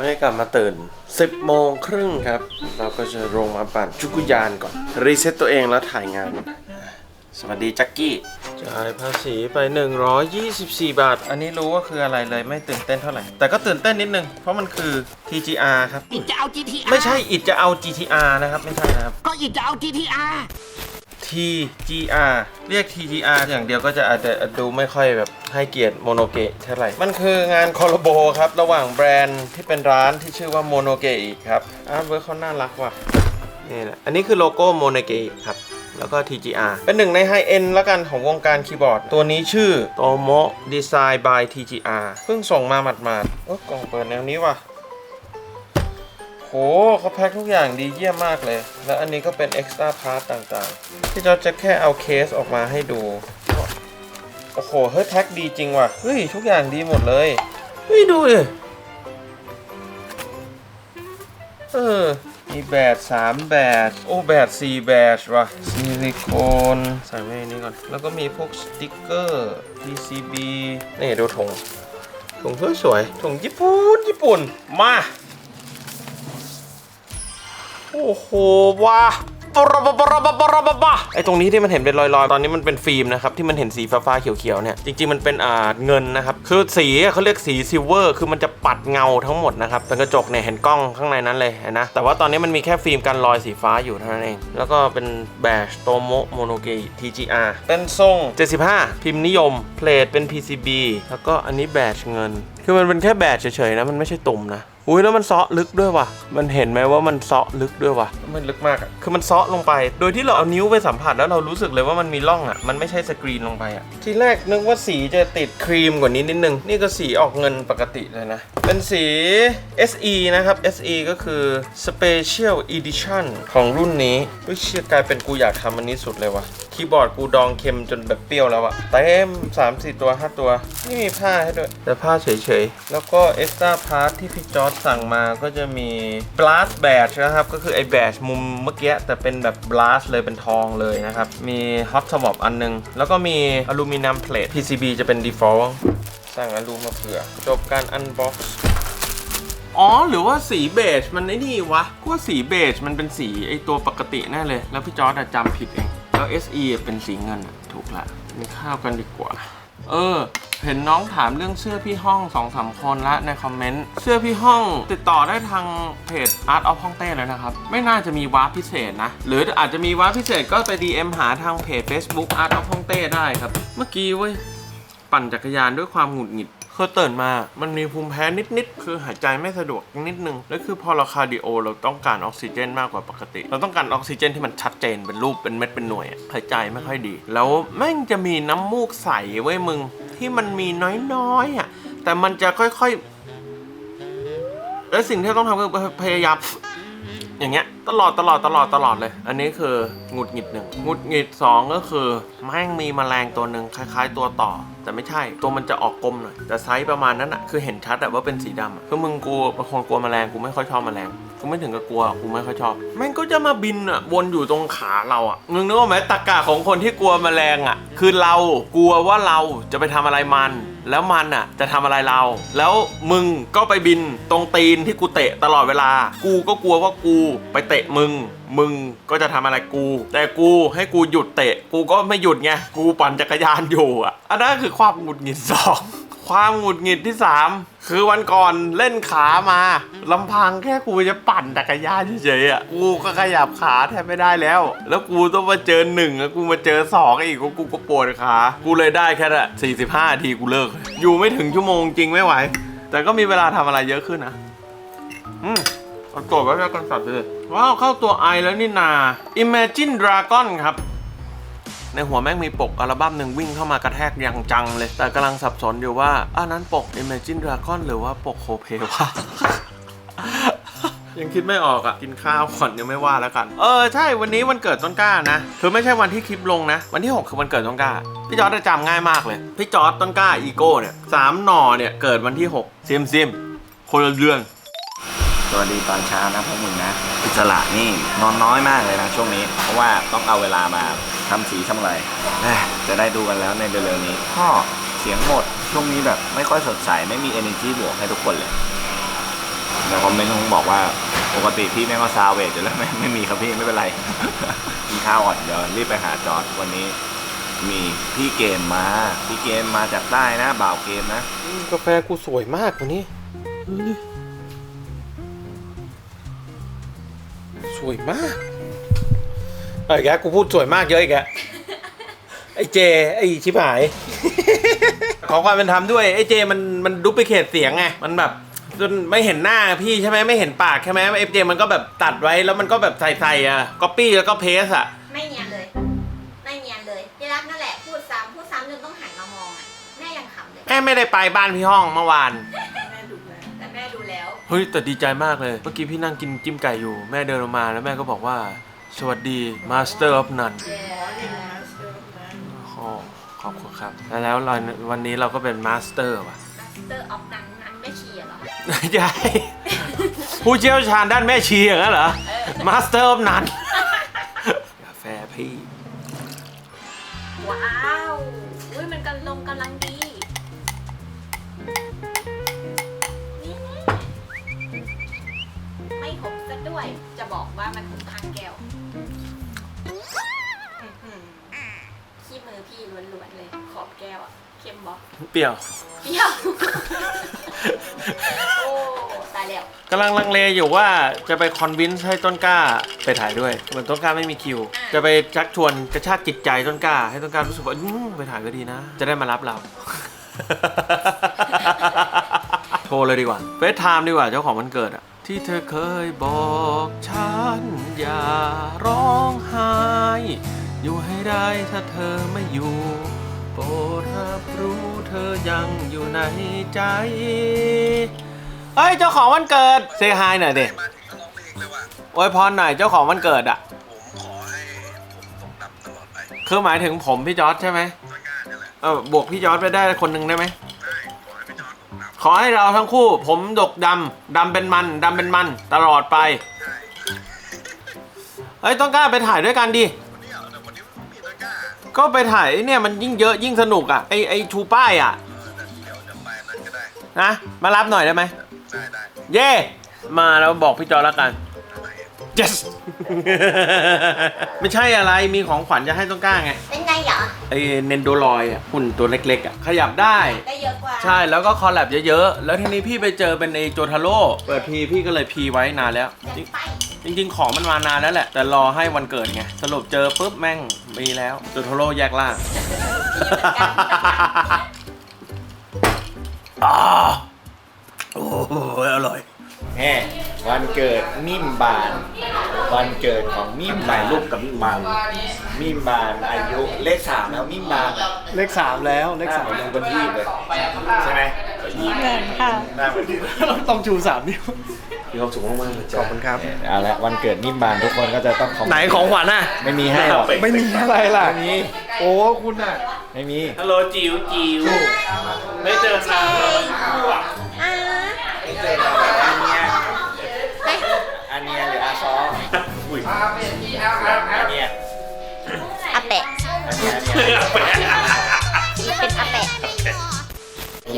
วันนี้กลับมาตื่น 10 โมงครึ่งครับ เราก็จะลงมาปั่นจุกุยานก่อน รีเซ็ตตัวเองแล้วถ่ายงาน สวัสดีแจ็คกี้ จ่ายภาษีไป 124 บาท อันนี้รู้ว่าคืออะไรเลยไม่ตื่นเต้นเท่าไหร่ แต่ก็ตื่นเต้นนิดนึง เพราะมันคือ TGR ครับ อิดจะเอา GTR ไม่ใช่อิดจะเอา GTR นะครับ ไม่ใช่นะครับ ก็อิดจะเอา GTR TGR เรียก TGR อย่างเดียวก็จะอาจจะดูไม่ค่อยแบบให้เกียรติโมโนเกะเท่าไหร่ มันคืองานคอลลาโบครับ ระหว่างแบรนด์ที่เป็นร้านที่ชื่อว่าโมโนเกะครับอาร์ตเวิร์คเขาน่ารักว่ะนี่แหละอันนี้คือโลโก้โมโนเกะครับแล้วก็ TGR เป็นหนึ่งในไฮเอ็นแล้วกันของวงการคีย์บอร์ด ตัวนี้ชื่อโตโมดีไซน์ by TGR เพิ่งส่งมาหมาดๆโอ้กล่องเปิดแนวนี้ว่ะ โหเขาแพ็คทุกอย่างดีเยี่ยมมากเลย แล้วอันนี้ก็เป็น extra part ต่างๆ ที่เราจะแค่เอาเคสออกมาให้ดู โอ้โห เฮ้ยแพ็คดีจริงว่ะ เฮ้ย ทุกอย่างดีหมดเลย เฮ้ย ดูดิเออ มีแบต3แบตโอ้แบต4แบตว่ะซิลิโคนใส่ไว้ในนี้ก่อน แล้วก็มีพวกสติกเกอร์ PCB นี่ดูถุงถุงสวยๆถุงญี่ปุ่น ญี่ปุ่น มา โอ้โหว้าปรบปรบปรบปะไอตรงนี้ที่มันเห็นเป็นรอยๆ ตอนนี้มันเป็นฟิล์มนะครับที่มันเห็นสีฟ้าๆเขียวๆเนี่ยจริงๆมันเป็นอ่าเงินนะครับคือสีอะเขาเรียกสีซิลเวอร์คือมันจะปัดเงาทั้งหมดนะครับเป็นกระจกเนี่ยเห็นกล้องข้างในนั้นเลยเห็นนะแต่ว่าตอนนี้มันมีแค่ฟิล์มกันรอยสีฟ้าอยู่เท่านั้นเอง แล้วก็เป็นแบชโตโมโมโนเก TGR เป็นทรง 75 พิมพ์นิยม เพลทเป็น PCB แล้วก็อันนี้แบชเงิน คือมันเป็นแค่แบชเฉยๆนะมันไม่ใช่ตุ่มนะ อุ้ยแล้วมันเซาะลึกด้วยว่ะ มันเห็นไหมว่ามันเซาะลึกด้วยว่ะ มันลึกมากอะคือมันเซาะลงไป โดยที่เราเอานิ้วไปสัมผัสแล้วเรารู้สึกเลยว่ามันมีร่องอะมันไม่ใช่สกรีนลงไปอะทีแรกนึกว่าสีจะติดครีมกว่านี้นิดนึง นี่ก็สีออกเงินปกติเลยนะ เป็นสี SE นะครับ SE ก็คือ Special Edition ของรุ่นนี้เฮ้ยเชี่ยกลายเป็นกูอยากทำอันนี้สุดเลยว่ะ คีย์บอร์ดกูดองเค็มจนแบบเปรี้ยวแล้วอะเต็ม3 4ตัว5ตัวนี่มีผ้าให้ด้วย แต่ผ้าเฉยๆ แล้วก็ extra part ที่พี่จอร์ดสั่งมาก็จะมี blast badge นะครับ ก็คือไอ้ badge มุมเมื่อกี้แต่เป็นแบบ blast เลยเป็นทองเลยนะครับ มี hot swap อันนึง แล้วก็มี aluminum plate PCB จะเป็น default สั่งอลูมาเผื่อ จบการ unbox อ๋อ หรือว่าสีเบจมันไอ้นี่วะกูว่าสีเบจมันเป็นสีไอตัวปกติแน่เลย แล้วพี่จอร์ดอะจำผิดเอง แล้ว SE เป็นสีเงินถูกละกินข้าวกันดีกว่า เออ เห็นน้องถามเรื่องเสื้อพี่ห้องสองสามคนละในคอมเมนต์ เสื้อพี่ห้องติดต่อได้ทางเพจ Art of ฮ่องเต้แล้วนะครับ ไม่น่าจะมีวาร์ปพิเศษนะ หรืออาจจะมีวาร์ปพิเศษก็ไป DM หาทางเพจ Facebook Art of ฮ่องเต้ได้ครับ เมื่อกี้เว้ย ปั่นจักรยานด้วยความหงุดหงิด คือตื่นมา มันมีภูมิแพ้นิดๆ คือหายใจไม่สะดวกนิดนึง แล้วคือพอเราคาร์ดิโอเราต้องการออกซิเจนมากกว่าปกติ เราต้องการออกซิเจนที่มันชัดเจนเป็นรูปเป็นเม็ดเป็นหน่วยหายใจไม่ค่อยดี แล้วแม่งจะมีน้ำมูกใสไว้มึงที่มันมีน้อยๆอะ แต่มันจะค่อยๆ และสิ่งที่ต้องทำคือพยายามอย่างเงี้ย ตลอดตลอดตลอดตลอดเลย อันนี้คือหงุดหงิดหนึ่งหงุดหงิดสองก็คือแม่งมีแมลงตัวหนึ่งคล้าย ๆ ตัวต่อ แต่ไม่ใช่ตัวมันจะออกกลมหน่อยแต่ไซส์ประมาณนั้นอะคือเห็นชัดอะว่าเป็นสีดำอะคือมึงกูเป็นคนกลัวแมลงกูไม่ค่อยชอบแมลงกูไม่ถึงกับกลัวกูไม่ค่อยชอบแม่งก็จะมาบินอะวนอยู่ตรงขาเราอะมึงนึกว่าไหมตะกาของคนที่กลัวแมลงอะคือเรากลัวว่าเราจะไปทำอะไรมันแล้วมันอะจะทำอะไรเรา แล้วมึงก็ไปบินตรงตีนที่กูเตะตลอดเวลา กูก็กลัวว่ากูไปเตะมึง มึงก็จะทำอะไรกู แต่กูให้กูหยุดเตะ กูก็ไม่หยุดไง กูปั่นจักรยานอยู่อะ อันนั้นคือความหงุดหงิดสองความหงุดหงิดที่ 3 คือวันก่อนเล่นขามาลำพังแค่กูจะปั่นจักรยานเฉยๆอะกูก็ขยับขาแทบไม่ได้แล้ว แล้วกูต้องมาเจอหนึ่งแล้วกูมาเจอสองอีกกูก็ปวดขากูเลยได้แค่ละ45นาทีกูเลิก อยู่ไม่ถึงชั่วโมงจริงไม่ไหว แต่ก็มีเวลาทำอะไรเยอะขึ้นนะอืม เอาโจทย์ไว้แล้วกันสัตว์เลยว้าวเข้าตัวไอแล้วนี่นา Imagine Dragon ครับ ในหัวแม่งมีปกอัลบั้มหนึ่งวิ่งเข้ามากระแทกอย่างจังเลย แต่กำลังสับสนอยู่ว่าอันนั้นปก Imagine Dragon หรือว่าปกโคเพวะยังคิดไม่ออกอะ กินข้าวก่อนยังไม่ว่าแล้วกัน เออ ใช่วันนี้วันเกิดต้นกล้านะคือไม่ใช่วันที่คลิปลงนะ วันที่ 6 คือวันเกิดต้นกล้า พี่จอร์ดจะจำง่ายมากเลย พี่จอร์ดต้นกล้าอีโก้เนี่ยสามหน่อเนี่ยเกิดวันที่6ซิมซิมคนละเดือน วัสดีตอนเช้านะพวกมึงนะอิสระนี่นอนน้อยมากเลยนะช่วงนี้ เพราะว่าต้องเอาเวลามาทำสีทำอะไรเอ้ยจะได้ดูกันแล้วในเร็วๆนี้พ่อเสียงหมดช่วงนี้แบบไม่ค่อยสดใสไม่มี energy บวกให้ทุกคนเลยในคอมเมนต์คงบอกว่าปกติพี่แม่งก็ซาวเวจอยู่แล้วไม่ไม่มีครับพี่ไม่เป็นไร กินข้าวก่อนเดี๋ยวรีบไปหาจอร์ดวันนี้ มีพี่เกมมาพี่เกมมาจากใต้นะบ่าวเกมนะ กาแฟกูสวยมากวันนี้ สวยมากไอ้แกกูพูดสวยมากเยอะอีกแกไอ้เจ ไอ้ชิบหาย ขอความเป็นธรรมด้วย ไอ้เจมันมันดูไปเขตเสียงไง มันแบบจนไม่เห็นหน้าพี่ใช่ไหมไม่เห็นปากใช่ไหมไอ้เจมันก็แบบตัดไว้แล้วมันก็แบบใส่ใส่ๆอะก๊อปปี้แล้วก็เพสอะไม่เนียนเลย ไม่เนียนเลยพี่รักนั่นแหละพูดซ้ำพูดซ้ำจนต้องหันมามองอะแม่ยังขำเลย แม่ไม่ได้ไปบ้านพี่ห้องเมื่อวานแต่แม่ดูแล้ว เฮ้ยแต่ดีใจมากเลย เมื่อกี้พี่นั่งกินจิ้มไก่อยู่ แม่เดินออกมาแล้วแม่ก็บอกว่า สวัสดี Master of None โอ้ขอบคุณครับ แล้วเราวันนี้เราก็เป็น Master ว่ะ Master of นั้นนั้นไม่เชียร์เหรอใช่ผู้เชี่ยวชาญด้านแม่ชีอย่างนั้นเหรอ Master of None กาแฟพี่ ว้าว บอกเปรี้ยว เปรี้ยวโอ้ตายแล้วกำลังลังเลอยู่ว่าจะไปคอนวินส์ให้ต้นกล้าไปถ่ายด้วย เหมือนต้นกล้าไม่มีคิว จะไปชักชวนกระชากจิตใจต้นกล้า ให้ต้นกล้ารู้สึกว่าอืมไปถ่ายก็ดีนะ จะได้มารับเรา โทรเลยดีกว่าเฟซไทม์ดีกว่าเจ้าของวันเกิดอะที่เธอเคยบอกฉัน อย่าร้องไห้ อยู่ให้ได้ถ้าเธอไม่อยู่โปรดรับรู้เธอยังอยู่ในใจเอ้ยเจ้าของวันเกิดเซฮายหน่อยดิมาถึงก็ร้องเพลงเลยว่าโอ้ยพรหน่อยเจ้าของวันเกิดอะ ผมขอให้ผมตกต่ำตลอดไปคือหมายถึงผมพี่จอร์ดใช่ไหมด้วยงานนี่แหละเออบวกพี่จอร์ดไปได้คนหนึ่งได้ไหม ได้ขอให้พี่จอนผมนำขอให้เราทั้งคู่ ผมดกดำดำเป็นมันดำเป็นมัน ตลอดไปได้เฮ้ยต้องกล้าไปถ่ายด้วยกันดิ ก็ไปถ่ายไอ้เนี่ยมันยิ่งเยอะยิ่งสนุกอะไอไอชูป้ายอะเออแต่เดี๋ยวเดี๋ยวไปนั้นก็ได้ นะมารับหน่อยได้ไหมได้ได้เย่มาแล้วบอกพี่จอร์ดแล้วกันอะไร yes ไม่ใช่อะไรมีของขวัญจะให้ต้องกล้าไงเป็นไงเหรอ ไอเนนโดรอยอะหุ่นตัวเล็กๆอะขยับได้ ได้เยอะกว่าใช่แล้วก็คอลแลบเยอะๆ แล้วทีนี้พี่ไปเจอเป็นไอโจทาโร่เปิดพีพี่ก็เลยพีไว้นานแล้วจัดไป จริงจริงๆ ของมันมานานแล้วแหละ แต่รอให้วันเกิดไง สรุปเจอปุ๊บแม่งมีแล้วโจทาโร่แยกล่างอ่าโอ้โหอร่อยแห่วันเกิดนิ่มบาน วันเกิดของมิ่มบานลูกกับมิ่มบานมิ่มบานอายุเลขสามแล้วมิ่มบานอะเลขสามแล้วเลหน้าเหมือนลุงคนที่เลยใช่ไหมเหมือนค่ะ หน้าเหมือนที่ต้องชูสามนิ้ว มีความสุขมากๆเลยจ้ะขอบคุณครับ เอาละวันเกิดนิ่มบานทุกคนก็จะต้องขอบไหนของขวัญน่ะ ไม่มีให้หรอก ไม่มีอะไรล่ะไม่มี โอ้คุณอะ ไม่มี ฮัลโหลจิ๋วจิ๋วไม่เจอนานแล้ว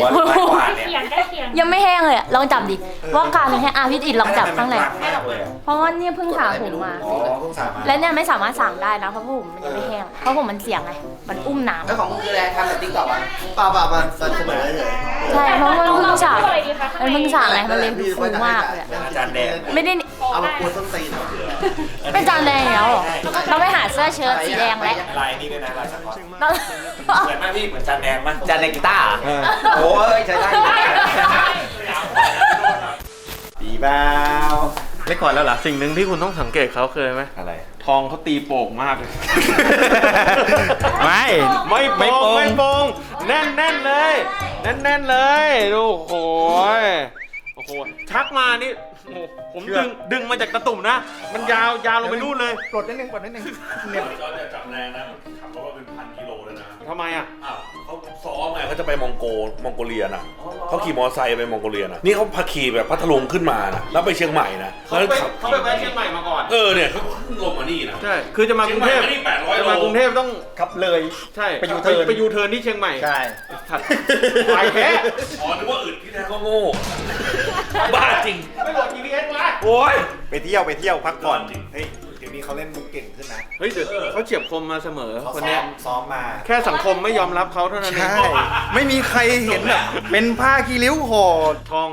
หัวร้อยกว่าเนี่ยยังไม่แห้งเลยอะลองจับดิว่าการมันแห้งอาพี่อิดลองจับข้างในมากเลยอะเพราะว่าเนี่ยเพิ่งสระผมมา อ๋อเพิ่งสามมาและเนี่ยไม่สามารถสั่งได้นะเพราะผมมันยังไม่แห้งเพราะผมมันเสียงไงมันอุ้มน้ำแล้วของมึงคืออะไรทำแบบติ๊กต็อกอะเปล่าเปล่ามันเสมอเลยใช่เพราะมันเพิ่งสระ มันเพิ่งสระไงมันเลยดูฟูมากเลยอะอาจารย์แดง ไม่ได้ เอามาปวดต้นตีนเป็นจานแดงแล้วเหรอเราไปหาเสื้อเชิ้ตสีแดงแล้วลายนี่ด้วยนะลายสกอตเราเหมือนมากพี่เหมือนจานแดงมั้ยจานในกีตาร์โอ้ยใช้ได้ดีเปล่า เล็กกว่าแล้วเหรอสิ่งหนึ่งที่คุณต้องสังเกตเขาเคยไหมอะไร ทองเขาตีโป่งมากเลย ไม่ ไม่โป่งไม่โป่งไม่โป่งแน่นแน่นๆเลย แน่นแน่นๆเลยดูโอ้โหยโอ้โหชักมานี่โอ้โหผมดึงดึงมาจากตะตุ่มนะ มันยาวยาวลงไปนู่นเลยปลดนิดนึงปลดนิดนึงจอร์จจะจับแรงนะขับรถมาเป็นพันกิโลเลยนะทำไมอะ อ้าวเขา ซ้อมไงเขาจะไปมองโกมองโกเลียนะเขาขี่มอเตอร์ไซค์ไปมองโกเลียนะนี่เขาพาขี่แบบพัทลุงขึ้นมานะแล้วไปเชียงใหม่นะเขาแล้วไปขับเขาไปแวะเชียงใหม่มาก่อน เออเนี่ยเขาขึ้นลงมานี่นะใช่คือจะมากรุงเทพเชียงใหม่มานี่800จะมากรุงเทพต้องครับเลยใช่ไปยูเทิร์นไปยูเทิร์นที่เชียงใหม่ใช่ถัดไปแค่อ๋อนึกว่าอึดที่แท้ก็โง่บ้าจริงไม่โหลด GPS วะโอ้ยไปเที่ยวไปเที่ยวพักผ่อนเฮ้ยเดี๋ยว นี้เขาเล่นมุกเก่งขึ้นนะเฮ้ยเดี๋ยวเขาเฉียบคมมาเสมอเขาคนซ้อเนี้ยมซ้อมมาแค่สังคมไม่ยอมรับเขาเท่านั้นเองใช่ ไม่มีใครเห็นแบบเป็นผ้าคีริ้วห่อทอง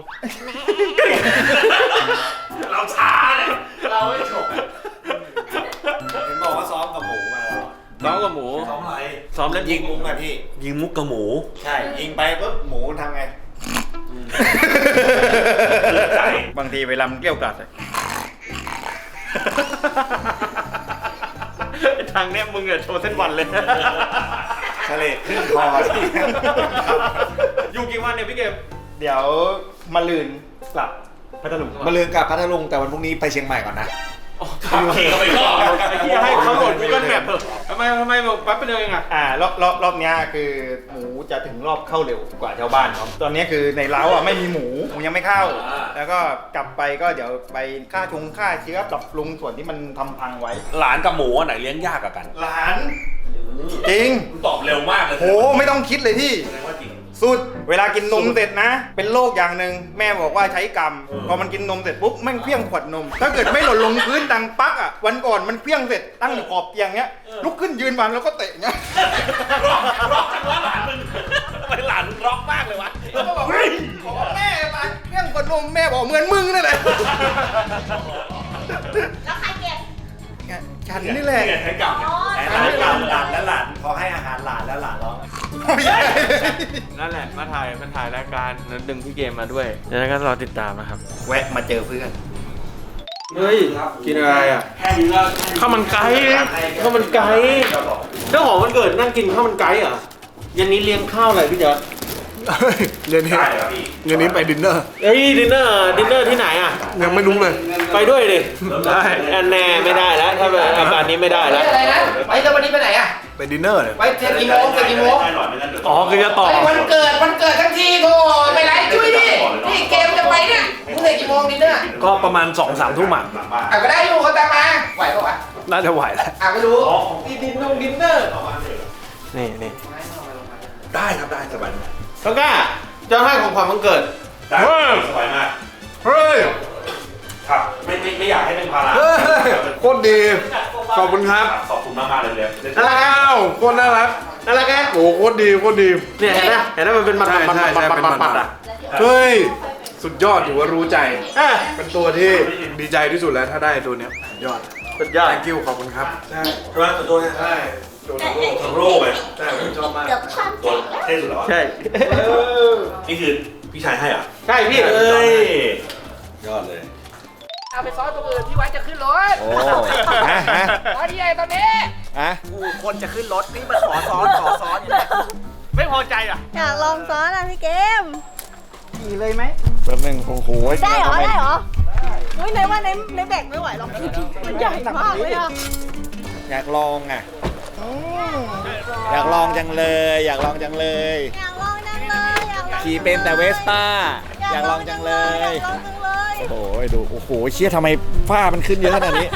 เราช้าเลย เราไม่จบเห็นบอกว่าซ้อมกับหมูมาแล้วซ้อมกับหมู ซ้อมอะไรซ้อมเล่นยิงมุกอะพี่ ยิงมุกกับหมู ใช่ ยิงไปปุ๊บหมูทำไง ใจ บางทีเวลามันเกลี้ยวกลัดอะ ทางเนี้ยมึงอะโชว์เส้นวันเลย ทะเลขึ้นคอที่อยู่กี่วันเนี่ยพี่เกมเดี๋ยวมาลืนกลับพัทลุงมาลืนกลับพัทลุงแต่วันพรุ่งนี้ไปเชียงใหม่ก่อนนะขับขี่เข้าไปก่อนไอ้ที่ให้เขาโหลด Google Map เถอะทำ ไมทำไมบอกแป๊บเดียวเองอะอ่ารอบรอบรอบเนี้ยคือหมูจะถึงรอบเข้าเร็วกว่าชาวบ้านเขาตอนเนี้ยคือในเล้าอะไม่มีหมูหมูยังไม่เข้าแล้วก็กลับไปก็เดี๋ยวไปฆ่าชงฆ่าเชื้อปรับปรุงส่วนที่มันทำพังไว้ หลานกับหมูอันไหนเลี้ยงยากกว่ากัน หลาน จริงคุณตอบเร็วมากเลยโหไม่ต้องคิดเลยพี่แสดงว่าจริงสุด เวลากินนมเสร็จนะ เป็นโรคอย่างหนึ่งแม่บอกว่าใช้กรรมพอมันกินนมเสร็จปุ๊บแม่งเพี้ยงขวดนม ถ้าเกิดไม่หล่นลงพื้นดังปักอะวันก่อนมันเพี้ยงเสร็จตั้งอยู่ขอบเตียงเนี้ยลุกขึ้นยืนวางแล้วก็เตะเงี้ยร็อกร็อกจังวะหลานมึงทำไมหลานมึงร็อกมากเลยวะแล้วก็บอกเฮ้ยบอกว่าแม่มาเพี้ยงขวดนมแม่บอกเหมือนมึงนั่นแหละแล้วใครเก็บฉันนี่แหละใช้กลับอ๋อหลานห นั่นแหละมาถ่ายมาถ่ายรายการแล้วดึงพี่เกมมาด้วยแล้วก็รอติดตามนะครับ แวะมาเจอเพื่อน เฮ้ย กินอะไรอะแค่นี้ก็ข้าวมันไก่ข้าวมันไก่เจ้าของวันเกิดนั่งกินข้าวมันไก่เหรอเย็นนี้เลี้ยงข้าวอะไรพี่เจ๊เย็นนี้ได้ครับพี่เย็นนี้ไปดินเนอร์เฮ้ยดินเนอร์ดินเนอร์ที่ไหนอะ ยังไม่รู้เลย ไปด้วยดิได้แน่ไม่ได้แล้วถ้าแบบอาการนี้ไม่ได้แล้วอะไรนะไปแล้ววันนี้ไปไหนอะ ไปดินเนอร์เลยไปเที่ยวกี่โมงเที่ยวกี่โมงได้หน่อยไม่งั้นเดี๋ยวอ๋อคือจะต่อ ไอ้วันเกิดวันเกิดทั้งทีโธ่ไปไลฟ์ช่วยดินี่เกมจะไปเนี่ยมึงเสร็จกี่โมงดิเนี่ยก็ประมาณ2อสามทุ่มอะอะก็ได้อยู่เขาตามมาไหวปะวะน่าจะไหวแล้วอะไม่รู้ดินนงดินเนอร์นี่นี่ได้ครับได้สบายมากแล้วก็จะให้ของขวัญวันเกิดได้สบายมากเฮ้ย ครับไม่ไม่ไม่อยากให้เป็นภาระเฮ้ยโคตรดี ขอบคุณครับ ขอบคุณมากมากๆเลยเลยน่ารักอ้าวโคตรน่ารักน่ารักแกโอ้โคตรดีโคตรดี เนี่ยเห็นไหมเห็นไหมมันเป็นมันใช่มันใช่มันใช่มันเป็นมันมันมันอะเฮ้ย สุดยอดถือว่ารู้ใจเอ้ยเป็นตัวที่ดีใจที่สุดแล้วถ้าได้ตัวเนี้ยสุดยอด สุดยอด thank you ขอบคุณครับใช่ใช่ไหมตัวนี้ใช่ตัวโลโก้ทั้งโลกเลยใช่ผมชอบมากเกือบความตัวเท่สุดแล้วอะใช่นี่คือพี่ชายให้เหรอะใช่พี่เอ้ยยอดเลย เอาไปซ้อนตรงอื่นพี่ไว้จะขึ้นรถโอ้ฮะฮะซ้อนที่ไหนตอนนี้ฮะคนจะขึ้นรถนี่มาขอซ้อนขอซ้อนอยู่ไม่พอใจอะอยากลองซ้อนอะพี่เกม ขี่เลยไหมแป๊บนึงโอ้โหได้เหรอ ได้เหรอเฮ้ยในว่าในในแบกไม่ไหวหรอกมันใหญ่มากเลยอะอยากลองอะ อยากลองจังเลย อยากลองจังเลย อยากลองจังเลยอยากลองขี่เป็นแต่เวสป้า อยากลองจังเลย อยากลองจังเลย โอ้ยดู โอ้โหเชี่ยทำไมฝ้ามันขึ้นเยอะขนาดนี้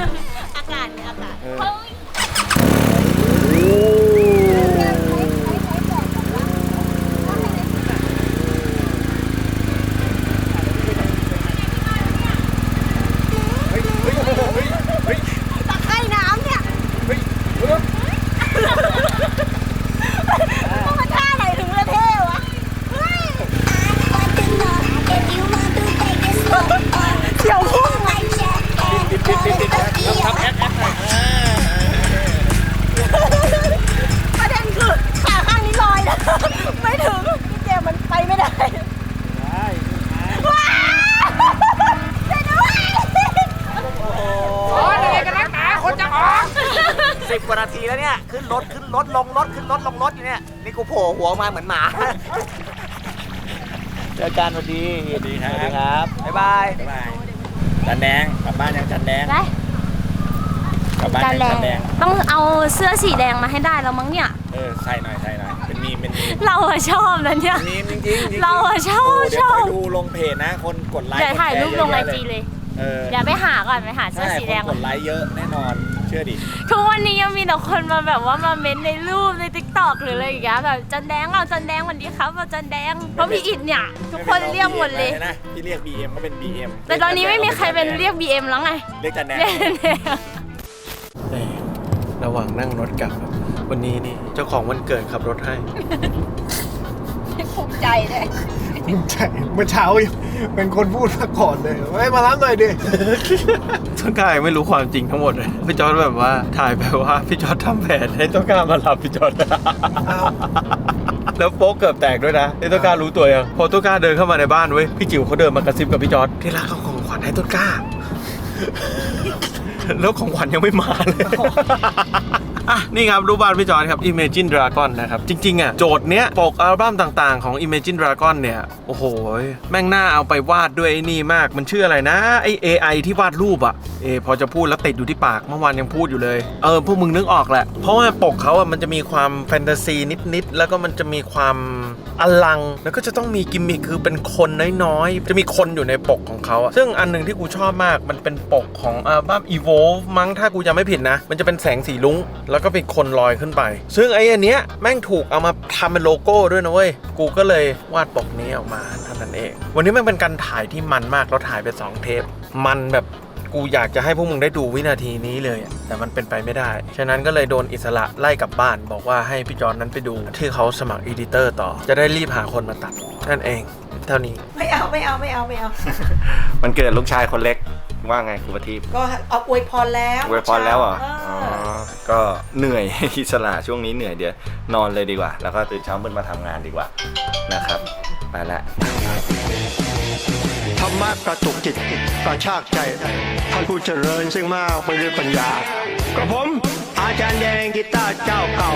แล้วเนี่ย ขึ้นรถขึ้นรถลงรถขึ้นรถลงรถอยู่เนี่ย นี่กูโผล่หัวมาเหมือนหมาเจอกันสวัสดีสวัสดีครับบ๊ายบาย บ๊ายบายจันแดงกลับบ้านยังจันแดงได้กลับบ้านจานยังแดจังนแดงต้องเอาเสื้อสีแดงมาให้ได้แล้วมั้งเนี่ย เออใส่หน่อยใส่หน่อยเป็นมีมเป็นมีมเราอะชอบนะเนี่ย มีมจริงๆจริงๆเราอะชอบโเดี๋ยวชอบ ไปดูลงเพจนะ คนกดไลค์เดี๋ยวถ่ายรูปลงไอคนแชจีเลย เออเดี๋ยวไปหาก่อนไปหาเสื้อใช่สีแดงคนกดไลค์เยอะแน่นอน เชื่อดิทุกวันนี้ยังมีแต่คนมาแบบว่ามาเม้นในรูปในทิกตอกหรืออะไรอย่างเงี้ยแบบจันแดงเอาจันแดงสวันดีครับเอาจันแดงเพราะพี่อิดเนี่ยทุกคนเรียกหมดเลยนะพี่เรียก BM ก็เป็น BM แต่ตอนนี้ไม่มีใครเป็นเรียก BM แล้วไงเรียกจันแดงเรียกจันแดงระหว่างนั่งรถกลับครับ วันนี้นี่เจ้าของวันเกิดขับรถให้ภูมิใจเลย ภูมิใจเมื่อเช้ายังเป็นคนพูดมาก่อนเลยเฮ้ยมารับหน่อยดิต้นกล้ายังไม่รู้ความจริงทั้งหมดเลยพี่จอร์ดแบบว่าถ่ายแบบว่าพี่จอร์ดทำแผนให้ต้นกล้ามารับพี่จอร์ดแล้วโป๊กเกือบแตกด้วยนะไอ้ต้นกล้ารู้ตัวยังพอต้นกล้าเดินเข้ามาในบ้านเว้ยพี่จิ๋วเขาเดินมากระซิบกับพี่จอร์ดที่รักเขาของขวัญให้ต้นกล้าแล้วของขวัญยังไม่มาเลย อะนี่ครับรูปบ้านพี่จอร์ดครับ Imagine Dragon นะครับ จริงๆอะโจทย์เนี้ยปกอัลบั้มต่างๆของ Imagine Dragon เนี่ย โอ้โห แม่งหน้าเอาไปวาดด้วยไอ้นี่มากมันชื่ออะไรนะ ไอ AI ที่วาดรูปอะเออพอจะพูดแล้วติดอยู่ที่ปากเมื่อวานยังพูดอยู่เลย เออพวกมึงนึกออกแหละ เพราะว่าปกเขาอะมันจะมีความแฟนตาซีนิดๆแล้วก็มันจะมีความ อลัง แล้วก็จะต้องมีกิมมิคคือเป็นคนน้อยๆ จะมีคนอยู่ในปกของเขาอะซึ่งอันหนึ่งที่กูชอบมากมันเป็นปกของอัลบั้ม Evolve มั้งถ้ากูจำไม่ผิดนะ มันจะเป็นแสงสีลุ้ง แล้วก็เป็นคนลอยขึ้นไป ซึ่งไอ้อันเนี้ยแม่งถูกเอามาทำเป็นโลโก้ด้วยนะเว้ย กูก็เลยวาดปกนี้ออกมาเท่านั้นเอง วันนี้มันเป็นการถ่ายที่มันมากเราถ่ายไปสองเทปมันแบบ กูอยากจะให้พวกมึงได้ดูวินาทีนี้เลยอะแต่มันเป็นไปไม่ได้ ฉะนั้นก็เลยโดนอิสระไล่กลับบ้าน บอกว่าให้พี่จอนนั้นไปดูที่เขาสมัครอีดิเตอร์ต่อ จะได้รีบหาคนมาตัดนั่นเองเท่านี้ ไม่เอาไม่เอาไม่เอาไม่เอา มันเกิดลูกชายคนเล็กว่าไงคุณประทีปก็เอาอวยพรแล้วอวยพรแล้วเหรอเอ๋อก็เหนื่อยอิสระช่วงนี้เหนื่อยเดี๋ยวนอนเลยดีกว่า แล้วก็ตื่นเช้ามืดมาทำงานดีกว่านะครับ ไปละ ธรรมะกระตุกจิตกระชากใจ ท่านผู้เจริญซึ่งมากไปด้วยปัญญา กระผม อาจารย์แดงกีตาร์เจ้าเก่า